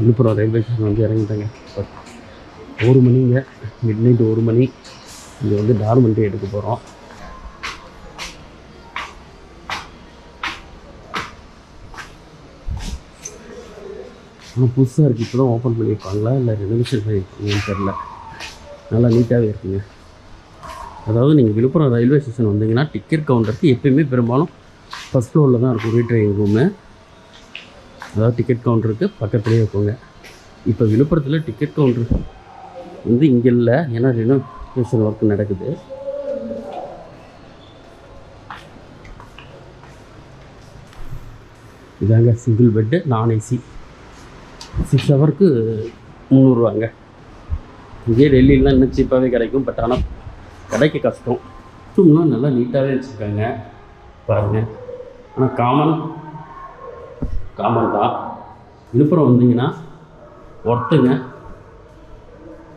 Villupuram railway station வந்து இறங்கிட்டேங்க. ஒரு மணிங்க mid night ஒரு மணி. இங்கே வந்து டார்மெண்ட்டே எடுக்க போகிறோம் ஆனால் புதுசாக இருக்குது இப்போ தான் ஓப்பன் பண்ணியிருப்பாங்களா இல்லை ரெனோவேஷன் பண்ணியிருப்பாங்கன்னு தெரில நல்லா நீட்டாகவே இருக்குங்க. அதாவது நீங்கள் விழுப்புரம் ரயில்வே ஸ்டேஷன் வந்தீங்கன்னா டிக்கெட் கவுண்டருக்கு எப்பயுமே பெரும்பாலும் ஃபஸ்ட் ஃப்ளோரில் தான் இருக்கும். ரீட்ரைவிங் ரூமு அதாவது டிக்கெட் கவுண்டருக்கு பக்கத்துலேயே இருக்குங்க. இப்போ விழுப்புரத்தில் டிக்கெட் கவுண்டர் வந்து இங்கே இல்லை. ஏன்னா ரினோவேஷன் ஒர்க் நடக்குது. இதாங்க single bed non AC six ஹவருக்கு முந்நூறுவாங்க. இங்கே டெல்லியிலாம் இன்னும் சீப்பாகவே கிடைக்கும். பட் ஆனால் கிடைக்க கஷ்டம். ரூம்லாம் நல்லா நீட்டாகவே வச்சுருக்காங்க. பாருங்கள் ஆனால் காமன் காமன் தான். விழுப்புரம் வந்தீங்கன்னா ஒர்த்துங்க